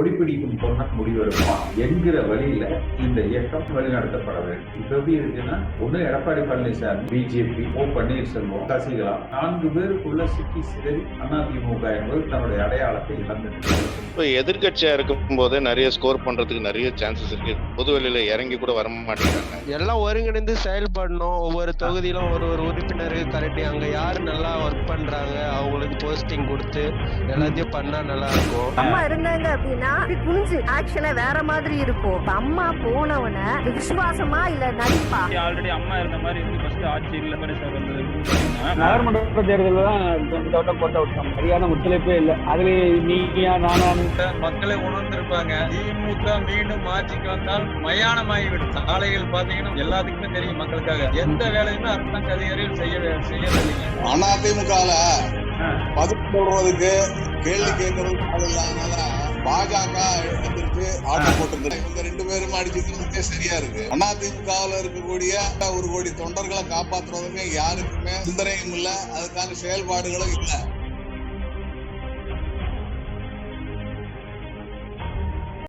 கொடி பிடிக்கும் பொண்ணன் முடிவெடுப்பான் என்கிற வழியில இந்த இயக்கம் வழிநடத்தப்பட வேண்டும் இப்ப எப்படி இருக்குன்னா ஒண்ணு எடப்பாடி பழனிசாமி பிஜேபி ஓ பன்னீர்செல்வம் சசிகலா நான்கு பேருக்குள்ள சிக்கி சிதறி அதிமுக என்பது தன்னுடைய அடையாளத்தை இழந்துட்டு இப்போ எதிர்கட்சியா இருக்கும் போது நிறைய ஸ்கோர் பண்றதுக்கு நிறைய சான்சஸ் இருக்கு. பொதுவெளியில இறங்கி கூட வர மாட்டேங்கிறாங்க. எல்லாம் ஒருங்கிணைந்து செயல்படணும். ஒவ்வொரு தொகுதியிலும் ஒரு ஒரு உறுப்பினர் கரெக்ட் அங்க யார் நல்லா ஒர்க் பண்றாங்க? அவங்களுக்கு போஸ்டிங் கொடுத்து எல்லாத்தையும் பண்ணா நல்லா இருக்கும். அம்மா இருந்தாங்க அப்படின்னா குனிஞ்சு ஆக்ஷனை வேற மாதிரி இருக்கும். இப்ப அம்மா போனவன விசுவாசமா இல்ல நடிப்பா? ஆல்ரெடி அம்மா இருந்த மாதிரி இருந்து ஃபர்ஸ்ட் ஆட்சி இல்ல மாதிரி சார் வந்தது நகர்மன்ற தேர்தலில் தான் போட்ட சரியான ஒத்துழைப்பே இல்லை. அதுல நீயா நானா மக்களை உணர்ந்திருப்பாங்க. திமுக மீண்டும் ஆட்சிக்கு வந்தால் மயானமாகிவிடும். சாலைகள் பாத்தீங்கன்னா எல்லாத்துக்குமே தெரியும் மக்களுக்காக. எந்த வேலையுமே அரசாங்க அதிகாரிகள் செய்ய செய்யவில்லைங்க. அதிமுகல பதில் சொல்றதுக்கு கேள்வி கேட்கறதுக்கு ஆள் இல்லாதனால பாஜக எதிர்த்து ஆட்டம் போட்டிருக்கு இவங்க ரெண்டு பேரும் அடிச்சுக்கிறதுக்கே சரியா இருக்கு. அதிமுகவில் இருக்கக்கூடிய ஒரு கோடி தொண்டர்களை காப்பாற்றுறதுமே யாருக்குமே சிந்தனையும் இல்லை. அதுக்கான செயல்பாடுகளும் இல்லை.